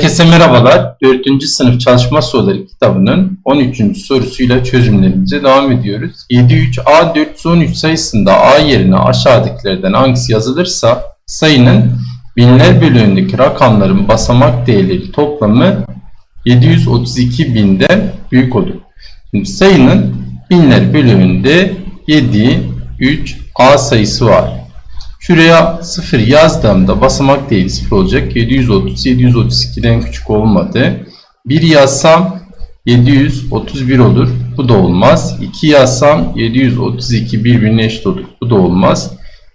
Herkese merhabalar. 4. sınıf çalışma soruları kitabının 13. sorusuyla çözümlerimize devam ediyoruz. 7-3-A-413 sayısında A yerine aşağıdakilerden hangisi yazılırsa sayının binler bölüğündeki rakamların basamak değerleri toplamı 732 binden büyük olur. Şimdi sayının binler bölüğünde 7, 3, A sayısı var. Şuraya 0 yazdığımda basamak değeri 0 olacak. 730, 732'den küçük olmadı. 1 yazsam 731 olur. Bu da olmaz. 2 yazsam 732 birbirine eşit olur. Bu da olmaz.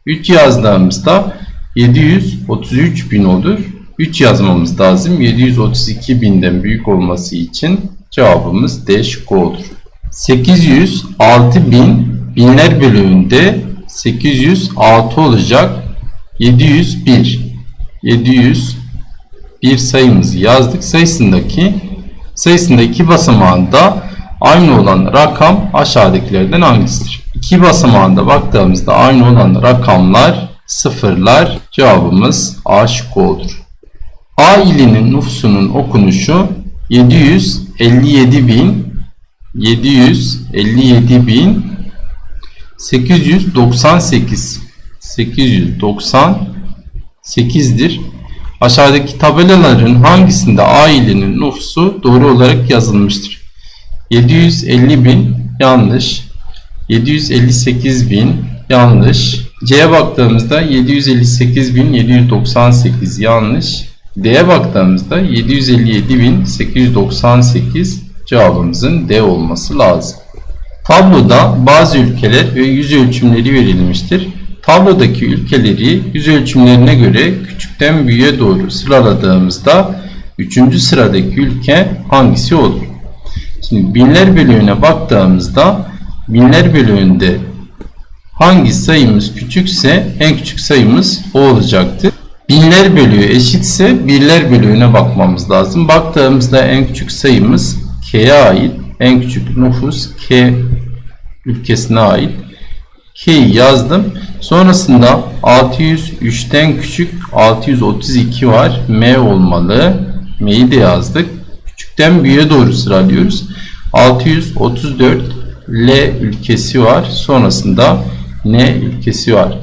3 yazdığımızda 733 bin olur. 3 yazmamız lazım. 732 binden büyük olması için cevabımız D şıkkı olur. 806 bin binler bölüğünde 806 olacak. 701 701 sayımızı yazdık. Sayısındaki sayısındaki basamağında aynı olan rakam aşağıdakilerden hangisidir? İki basamağında baktığımızda aynı olan rakamlar sıfırlar. Cevabımız A şıkkı olur. A ilinin nüfusunun okunuşu 757 bin 757 bin 898 898'dir. Aşağıdaki tabelaların hangisinde A ilinin nüfusu doğru olarak yazılmıştır? 750 bin yanlış. 758 bin yanlış. C'ye baktığımızda 758 bin 798 yanlış. D'ye baktığımızda 757 bin 898 cevabımızın D olması lazım. Tabloda bazı ülkeler ve yüz ölçümleri verilmiştir. Tablodaki ülkeleri yüz ölçümlerine göre küçükten büyüğe doğru sıraladığımızda 3. sıradaki ülke hangisi olur? Şimdi binler bölüğüne baktığımızda binler bölüğünde hangi sayımız küçükse en küçük sayımız o olacaktır. Binler bölüğü eşitse birler bölüğüne bakmamız lazım. Baktığımızda en küçük sayımız K'ye ait en küçük nüfus K ülkesine ait. K'yi yazdım. Sonrasında 603'ten küçük 632 var. M olmalı. M'yi de yazdık. Küçükten büyüğe doğru sıralıyoruz. 634 L ülkesi var. Sonrasında N ülkesi var.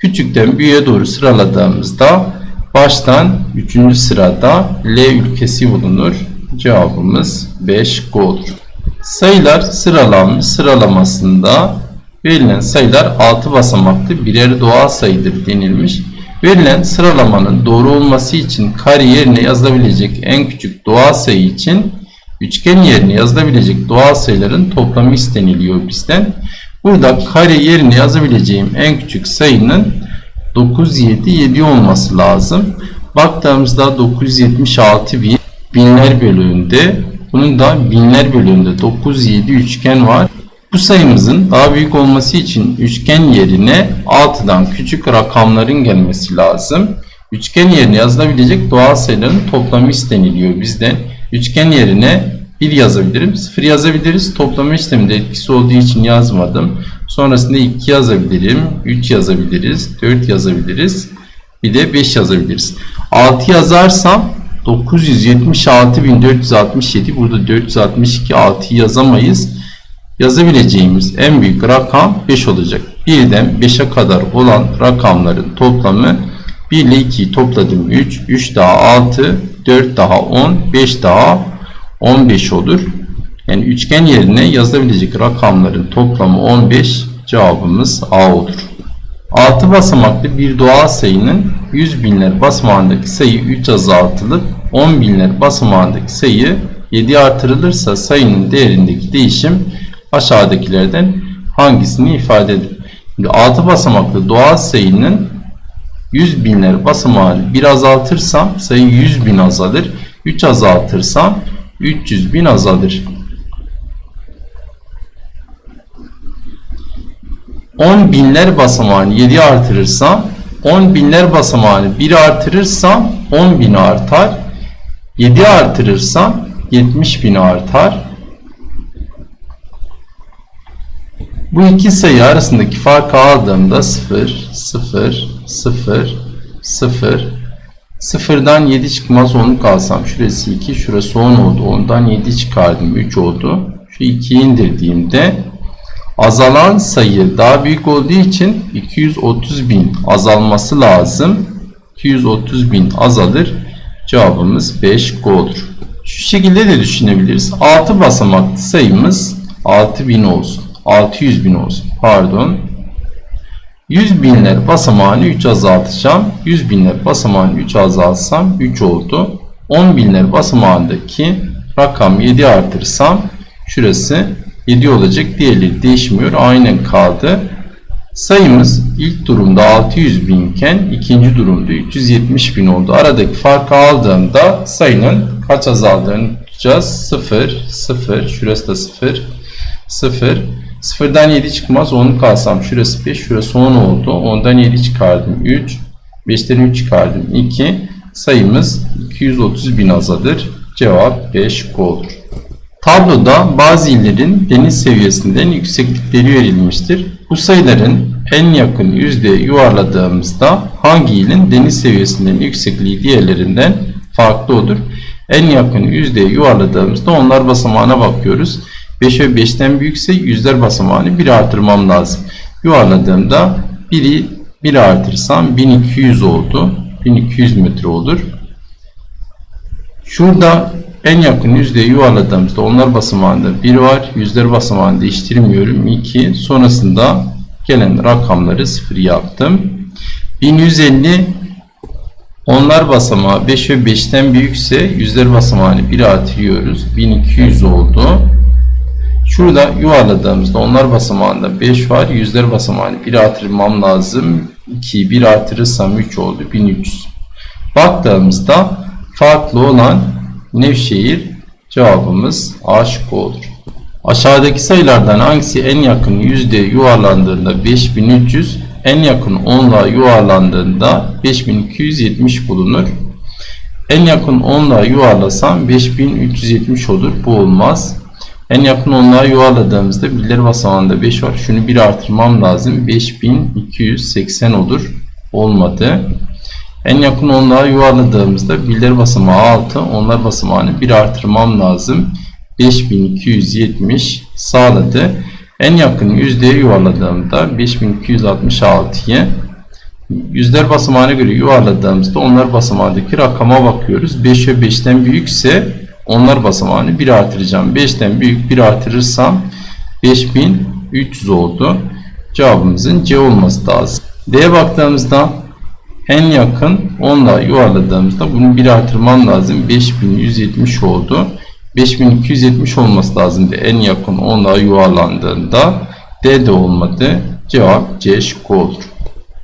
Küçükten büyüğe doğru sıraladığımızda baştan 3. sırada L ülkesi bulunur. Cevabımız 5 olur. Sayılar sıralanmış sıralamasında verilen sayılar 6 basamaklı birer doğal sayıdır denilmiş. Verilen sıralamanın doğru olması için kare yerine yazılabilecek en küçük doğal sayı için üçgen yerine yazılabilecek doğal sayıların toplamı isteniliyor bizden. Burada kare yerine yazabileceğim en küçük sayının 9, 7, 7 olması lazım. Baktığımızda 976 bin binler bölüğünde bunun da binler bölüğünde 9, 7 üçgen var. Bu sayımızın daha büyük olması için üçgen yerine 6'dan küçük rakamların gelmesi lazım. Üçgen yerine yazılabilecek doğal sayıların toplamı isteniliyor bizden. Üçgen yerine 1 yazabilirim, 0 yazabiliriz. Toplama işleminde etkisi olduğu için yazmadım. Sonrasında 2 yazabilirim, 3 yazabiliriz, 4 yazabiliriz. Bir de 5 yazabiliriz. 6 yazarsam 976.467 burada 462 6'yı yazamayız. Yazabileceğimiz en büyük rakam 5 olacak. 1'den 5'e kadar olan rakamların toplamı 1 ile 2'yi topladım 3, 3 daha 6, 4 daha 10, 5 daha 15 olur. Yani üçgen yerine yazılabilecek rakamların toplamı 15 cevabımız A olur. 6 basamaklı bir doğal sayının 100 binler basamağındaki sayı 3 azaltılıp 10 binler basamağındaki sayı 7 artırılırsa sayının değerindeki değişim aşağıdakilerden hangisini ifade eder? Şimdi 6 basamaklı doğal sayının 100 binler basamağını 1 azaltırsam sayı 100 bin azalır. 3 azaltırsam 300 bin azalır. 10 binler basamağını 7 artırırsam 10 binler basamağını 1 artırırsam 10 bin artar. 7 artırırsam 70 bin artar. Bu iki sayı arasındaki farkı aldığımda 0, 0, 0, 0, Sıfırdan 7 çıkmaz 10'u kalsam. Şurası 2, şurası 10 oldu. Ondan 7 çıkardım 3 oldu. Şu 2'yi indirdiğimde azalan sayı daha büyük olduğu için 230 bin azalması lazım. 230 bin azalır. Cevabımız 5 olur. Şu şekilde de düşünebiliriz. 6 basamaklı sayımız 6000 olsun. 600 bin olsun. Pardon. 100 binler basamağını 3 azaltacağım. 100 binler basamağını 3 azaltsam 3 oldu. 10 binler basamağındaki rakam 7 artırsam şurası 7 olacak. Diğerleri değişmiyor. Aynen kaldı. Sayımız ilk durumda 600 binken ikinci durumda 370 bin oldu. Aradaki farkı aldığımda sayının kaç azaldığını tutacağız. 0, 0, şurası da 0, 0. 0'dan 7 çıkmaz. 10'u kalsam şurası 5, şurası 10 oldu. 10'dan 7 çıkardım 3. 5'ten 3 çıkardım 2. Sayımız 230 bin azalır. Cevap 5 olur. Tabloda bazı illerin deniz seviyesinden yükseklikleri verilmiştir. Bu sayıların en yakın yüzdeye yuvarladığımızda hangi ilin deniz seviyesinden yüksekliği diğerlerinden farklı olur? En yakın yüzdeye yuvarladığımızda onlar basamağına bakıyoruz. 5 ve 5'ten büyükse yüzler basamağını 1 artırmam lazım. Yuvarladığımda 1'i 1 artırsam 1200 oldu. 1200 metre olur. Şurada en yakın yüzdeye yuvarladığımızda onlar basamağında 1 var. Yüzler basamağını değiştirmiyorum. 2. Sonrasında gelen rakamları 0 yaptım. 1150 onlar basamağı 5 ve 5'ten büyükse yüzler basamağını 1 artırıyoruz. 1200 oldu. Şurada yuvarladığımızda onlar basamağında 5 var. Yüzler basamağını 1 artırmam lazım. 2'yi 1 artırırsam 3 oldu. 1300. Baktığımızda farklı olan Nevşehir cevabımız A şıkkı olur. Aşağıdaki sayılardan hangisi en yakın yüzde yuvarlandığında 5300, en yakın onluğa yuvarlandığında 5270 bulunur. En yakın onluğa yuvarlasam 5370 olur. Bu olmaz. En yakın onluğa yuvarladığımızda birler basamağında 5 var. Şunu bir artırmam lazım. 5280 olur. Olmadı. En yakın onluğa yuvarladığımızda birler basamağı 6, onlar basamağını bir artırmam lazım. 5270 sağladı. En yakın yüzdeye yuvarladığımda 5266'yı yüzler basamağına göre yuvarladığımızda onlar basamağındaki rakama bakıyoruz. 5 ve 5'ten büyükse onlar basamağını 1 artıracağım. 5'ten büyük 1 artırırsam 5300 oldu. Cevabımızın C olması lazım. D'ye baktığımızda en yakın 10'la yuvarladığımızda bunu 1 artırmam lazım. 5170 oldu. 5270 olması lazımdı en yakın 10'la yuvarlandığında. D de olmadı. Cevap C şıkkı olur.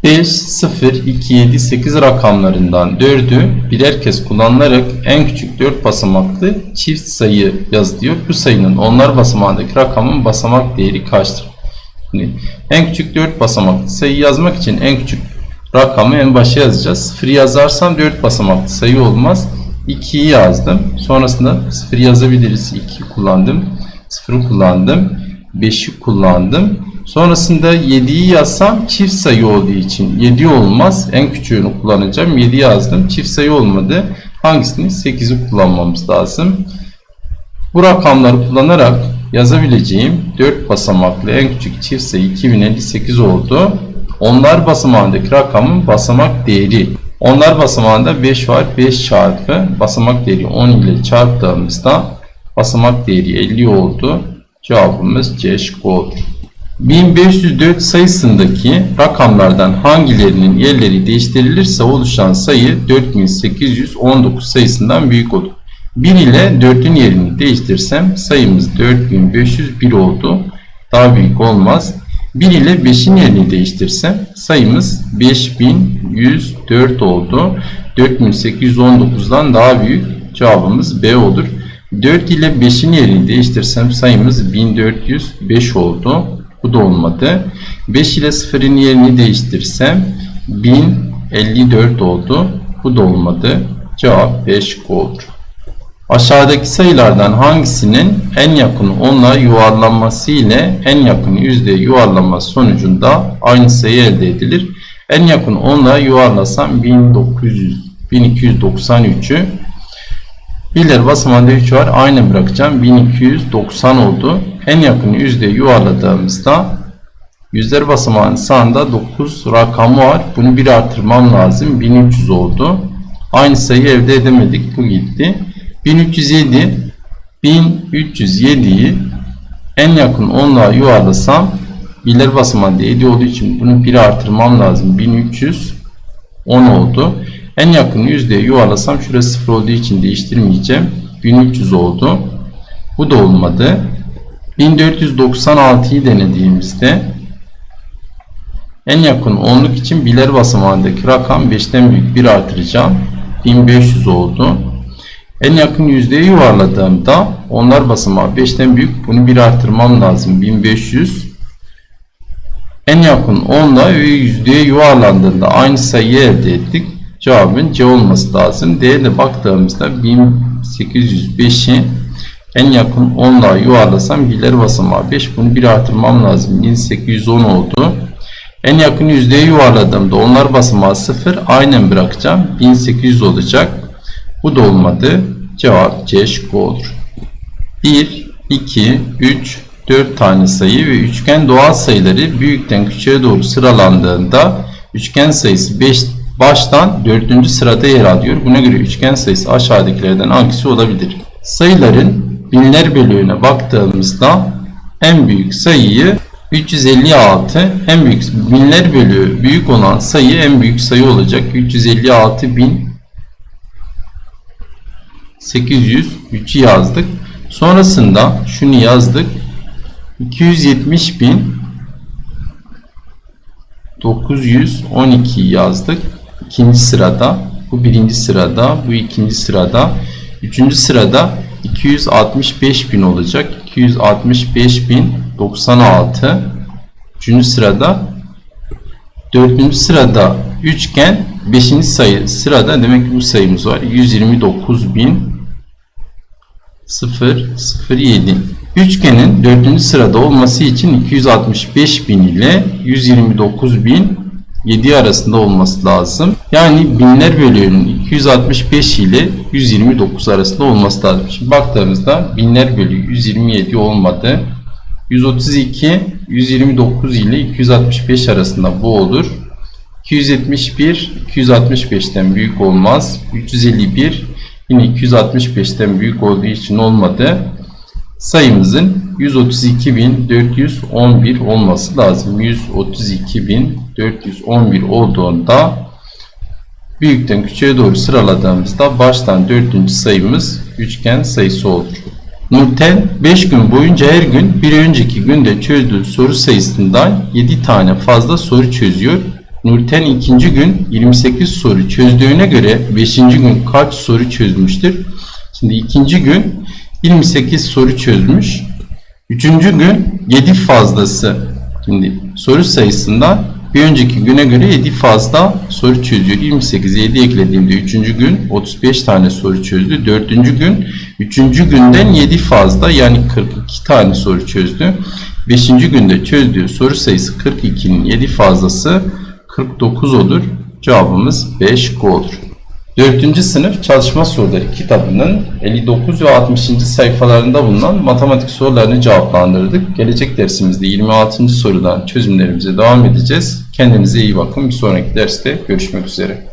5, 0, 2, 7, 8 rakamlarından 4'ü birer kez kullanılarak en küçük 4 basamaklı çift sayı yazılıyor. Bu sayının onlar basamağındaki rakamın basamak değeri kaçtır? Şimdi en küçük 4 basamaklı sayı yazmak için en küçük rakamı en başa yazacağız. 0 yazarsam 4 basamaklı sayı olmaz. 2'yi yazdım. Sonrasında 0 yazabiliriz. 2 kullandım. 0'ı kullandım. 5'i kullandım. Sonrasında 7'yi yazsam çift sayı olduğu için 7 olmaz. En küçüğünü kullanacağım. 7 yazdım. Çift sayı olmadı. Hangisini? 8'i kullanmamız lazım. Bu rakamları kullanarak yazabileceğim 4 basamaklı en küçük çift sayı 2058 oldu. Onlar basamağındaki rakamın basamak değeri. Onlar basamağında 5 var. 5 çarpı basamak değeri 10 ile çarptığımızda basamak değeri 50 oldu. Cevabımız C şıkkı olur. 1504 sayısındaki rakamlardan hangilerinin yerleri değiştirilirse oluşan sayı 4819 sayısından büyük olur. 1 ile 4'ün yerini değiştirsem sayımız 4501 oldu. Daha büyük olmaz. 1 ile 5'in yerini değiştirsem sayımız 5104 oldu. 4819'dan daha büyük cevabımız B olur. 4 ile 5'in yerini değiştirsem sayımız 1405 oldu. Bu da olmadı. 5 ile 0'ın yerini değiştirsem 1054 oldu. Bu da olmadı. Cevap 5 olur. Aşağıdaki sayılardan hangisinin en yakın onla yuvarlanması ile en yakın yüzde yuvarlanması sonucunda aynı sayı elde edilir? En yakın onla yuvarlasam 1900 1293'ü. Birler basamağında 3 var. Aynı bırakacağım. 1290 oldu. En yakın yüzdeye yuvarladığımızda yüzler basamağının sağında 9 rakamı var. Bunu bir artırmam lazım. 1300 oldu. Aynı sayıyı elde edemedik. Bu gitti. 1307 1307'yi en yakın onluğa yuvarlasam birler basamağında 7 olduğu için bunu bir artırmam lazım. 1310 oldu. En yakın yüzdeye yuvarlasam şurası 0 olduğu için değiştirmeyeceğim. 1300 oldu. Bu da olmadı. 1496'yı denediğimizde en yakın onluk için biler basamağındaki rakam 5'ten büyük 1 artıracağım. 1500 oldu. En yakın yüzdeye yuvarladığımda onlar basamağı 5'ten büyük bunu 1 artırmam lazım. 1500 en yakın 10'la ve yüzdeye yuvarlandığında aynı sayıyı elde ettik. Cevabın C olması lazım. D'ye de baktığımızda 1805'i en yakın 10'la yuvarlasam birler basamağı 5. Bunu 1 artırmam lazım. 1810 oldu. En yakın yüzdeye yuvarladığımda onlar basamağı 0. Aynen bırakacağım. 1800 olacak. Bu da olmadı. Cevap C şıkkı olur. 1, 2, 3, 4 tane sayı ve üçgen doğal sayıları büyükten küçüğe doğru sıralandığında üçgen sayısı 5 baştan 4. sırada yer alıyor. Buna göre üçgen sayısı aşağıdakilerden hangisi olabilir? Sayıların binler bölüğüne baktığımızda en büyük sayıyı 356 en büyük binler bölüğü büyük olan sayı en büyük sayı olacak. 356 bin 803'ü yazdık. Sonrasında şunu yazdık. 270 bin 912 yazdık. İkinci sırada. Bu birinci sırada. Bu ikinci sırada. Üçüncü sırada 265 bin olacak. 265 bin 96. Üçüncü sırada. Dördüncü sırada üçgen. Beşinci sayı sırada demek ki bu sayımız var. 129 bin 007. Üçgenin dördüncü sırada olması için 265 bin ile 129 bin 7 arasında olması lazım. Yani binler bölüğünün 265 ile 129 arasında olması lazım. Şimdi baktığımızda binler bölüğü 127 olmadı. 132, 129 ile 265 arasında bu olur. 271, 265'ten büyük olmaz. 351, yine 265'ten büyük olduğu için olmadı. Sayımızın 132.411 olması lazım. 132.411 olduğunda büyükten küçüğe doğru sıraladığımızda baştan dördüncü sayımız üçgen sayısı olur. Nurten 5 gün boyunca her gün bir önceki günde çözdüğü soru sayısından 7 tane fazla soru çözüyor. Nurten ikinci gün 28 soru çözdüğüne göre 5. gün kaç soru çözmüştür? Şimdi ikinci gün 28 soru çözmüş. Üçüncü gün 7 fazlası. Şimdi soru sayısından bir önceki güne göre 7 fazla soru çözüyor. 28'e 7 eklediğimde 3. gün 35 tane soru çözdü. 4. gün 3. günden 7 fazla yani 42 tane soru çözdü. 5. günde çözdüğü soru sayısı 42'nin 7 fazlası 49 olur. Cevabımız 5 şıkkı olur. 4. sınıf çalışma soruları kitabının 59 ve 60. sayfalarında bulunan matematik sorularını cevaplandırdık. Gelecek dersimizde 26. sorudan çözümlerimize devam edeceğiz. Kendinize iyi bakın. Bir sonraki derste görüşmek üzere.